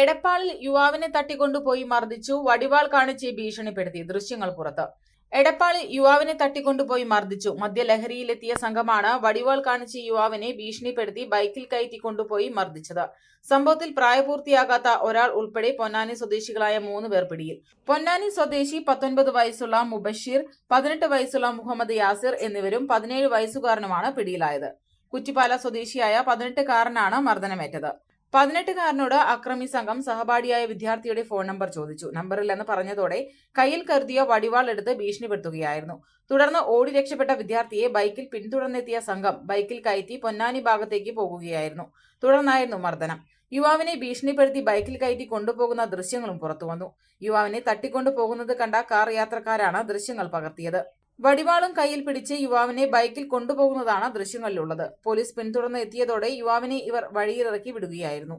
എടപ്പാളിൽ യുവാവിനെ തട്ടിക്കൊണ്ടുപോയി മർദ്ദിച്ചു. വടിവാൾ കാണിച്ച് ഭീഷണിപ്പെടുത്തി. ദൃശ്യങ്ങൾ പുറത്ത്. എടപ്പാളിൽ യുവാവിനെ തട്ടിക്കൊണ്ടുപോയി മർദ്ദിച്ചു. മദ്യലഹരിയിലെത്തിയ സംഘമാണ് വടിവാൾ കാണിച്ച് യുവാവിനെ ഭീഷണിപ്പെടുത്തി ബൈക്കിൽ കയറ്റി കൊണ്ടുപോയി മർദ്ദിച്ചത്. സംഭവത്തിൽ പ്രായപൂർത്തിയാകാത്ത ഒരാൾ ഉൾപ്പെടെ പൊന്നാനി സ്വദേശികളായ മൂന്ന് പേർ പിടിയിൽ. പൊന്നാനി സ്വദേശി പത്തൊൻപത് വയസ്സുള്ള മുബഷീർ പതിനെട്ട് വയസ്സുള്ള മുഹമ്മദ് യാസിർ എന്നിവരും പതിനേഴ് വയസ്സുകാരനുമാണ് പിടിയിലായത്. കുറ്റിപ്പാല സ്വദേശിയായ പതിനെട്ടുകാരനാണ് മർദ്ദനമേറ്റത്. പതിനെട്ടുകാരനോട് അക്രമി സംഘം സഹപാഠിയായ വിദ്യാർത്ഥിയുടെ ഫോൺ നമ്പർ ചോദിച്ചു. നമ്പറില്ലെന്ന് പറഞ്ഞതോടെ കയ്യിൽ കരുതിയ വടിവാൾ എടുത്ത് ഭീഷണിപ്പെടുത്തുകയായിരുന്നു. തുടർന്ന് ഓടി രക്ഷപ്പെട്ട വിദ്യാർത്ഥിയെ ബൈക്കിൽ പിന്തുടർന്നെത്തിയ സംഘം ബൈക്കിൽ കയറ്റി പൊന്നാനി ഭാഗത്തേക്ക് പോകുകയായിരുന്നു. തുടർന്നായിരുന്നു മർദ്ദനം. യുവാവിനെ ഭീഷണിപ്പെടുത്തി ബൈക്കിൽ കയറ്റി കൊണ്ടുപോകുന്ന ദൃശ്യങ്ങളും പുറത്തുവന്നു. യുവാവിനെ തട്ടിക്കൊണ്ടു പോകുന്നത് കണ്ട കാർ യാത്രക്കാരാണ് ദൃശ്യങ്ങൾ പകർത്തിയത്. വടിവാളും കയ്യിൽ പിടിച്ച് യുവാവിനെ ബൈക്കിൽ കൊണ്ടുപോകുന്നതാണ് ദൃശ്യങ്ങളിലുള്ളത്. പോലീസ് പിന്തുടർന്ന് എത്തിയതോടെ യുവാവിനെ ഇവർ വഴിയിലിറക്കി വിടുകയായിരുന്നു.